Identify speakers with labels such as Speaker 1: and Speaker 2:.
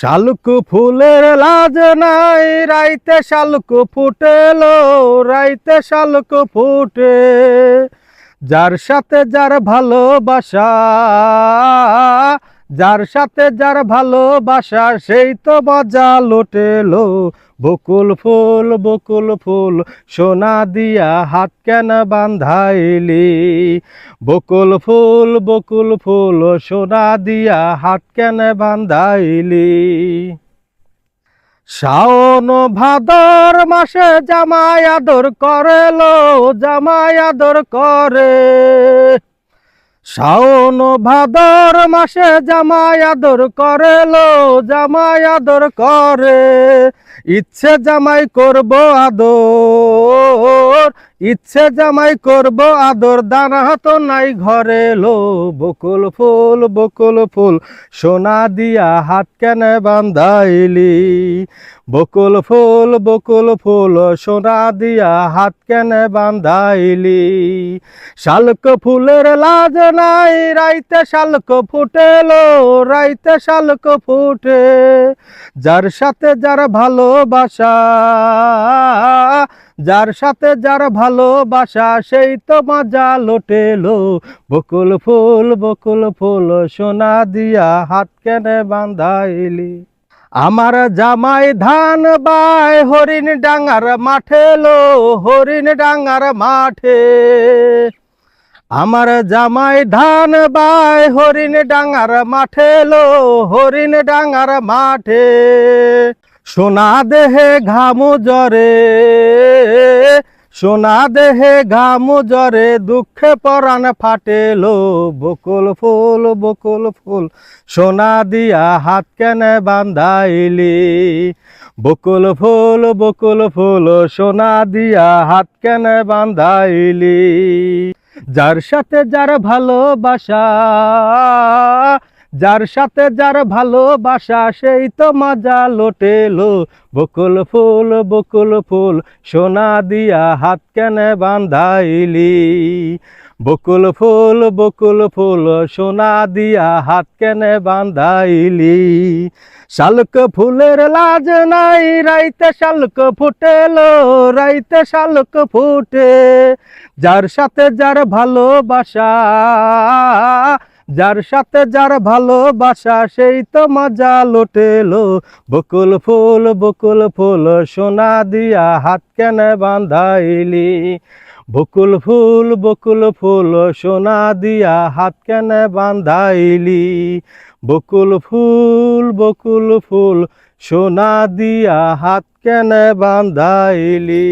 Speaker 1: শালুক ফুলের লাজ নাই রাইতে শালুক ফুটেলো রাইতে শালুক ফুটে। যার সাথে যার ভালোবাসা যার সাথে যার ভালোবাসা, সেই তো মজা লোটেলো। বকুল ফুল বকুল ফুল, সোনা দিয়া হাত কেন বান্ধাইলি? বকুল ফুল বকুল ফুল, সোনা দিয়া হাত কেন বান্ধাইলি? শাওন ভাদর মাসে জামাই আদর করেলো, জামাই আদর করে। শাওন ভাদর মাসে জামাই আদর করে লো জামাই আদর করে। ইচ্ছে জামাই করব আদর। ইচ্ছে জামাই করব আদর, দানা তো নাই ঘরে লো বকুল ফুল বকুল ফুল। সোনা দিয়া হাত কেন বান্ধাইলি? বকুল ফুল বকুল ফুল, সোনা দিয়া হাত কেন বান্ধাইলি? শালক ফুলের লাজ নাই, রাইতে শালক ফুটেলো, রাইতে শালক ফুটে। যার সাথে যার ভালোবাসা যার সাথে যার ভালোবাসা, সেই তো মজা লোটেলো। বকুল ফুল বকুল ফুল সোনা দিয়া হাত কেনে বান্ধাইলি। আমার জামাই ধান বাই, হরিণ ডাঙ্গার মাঠে লো, হরিণ ডাঙ্গার মাঠে। আমার জামাই ধান বাই, হরিণ ডাঙ্গার মাঠে লো, হরিণ ডাঙ্গার মাঠে। সোনা দেহে ঘামু জরে সোনা দেহে ঘামু জরে দুঃখে পরাণ ফাটেলো বকুল ফুল বকুল ফুল। সোনা দিয়া হাত কেনে বান্ধাইলি? বকুল ফুল বকুল ফুল, সোনা দিয়া হাত কেনে বান্ধাইলি? যার সাথে যার ভালোবাসা যার সাথে যার ভালোবাসা, সেই তো মজা লোটেলো। বকুল ফুল বকুল ফুল, সোনা দিয়া হাত কেনে বান্ধাইলি। বকুল ফুল বকুল ফুল, সোনা দিয়া হাত কেনে বান্ধাইলি। শালক ফুলের লাজ নাই, রাইতে শালক ফুটেলো, রাইতে শালক ফুটে। যার সাথে যার ভালোবাসা যার সাথে যার ভালোবাসা, সেই তো মজা লোটেলো। বকুল ফুল বকুল ফুল সোনা দিয়া হাত কেনে বান্ধাইলি। বকুল ফুল বকুল ফুল সোনা দিয়া হাত কেনে বান্ধাইলি। বকুল ফুল বকুল ফুল সোনা দিয়া হাত কেনে বান্ধাইলি।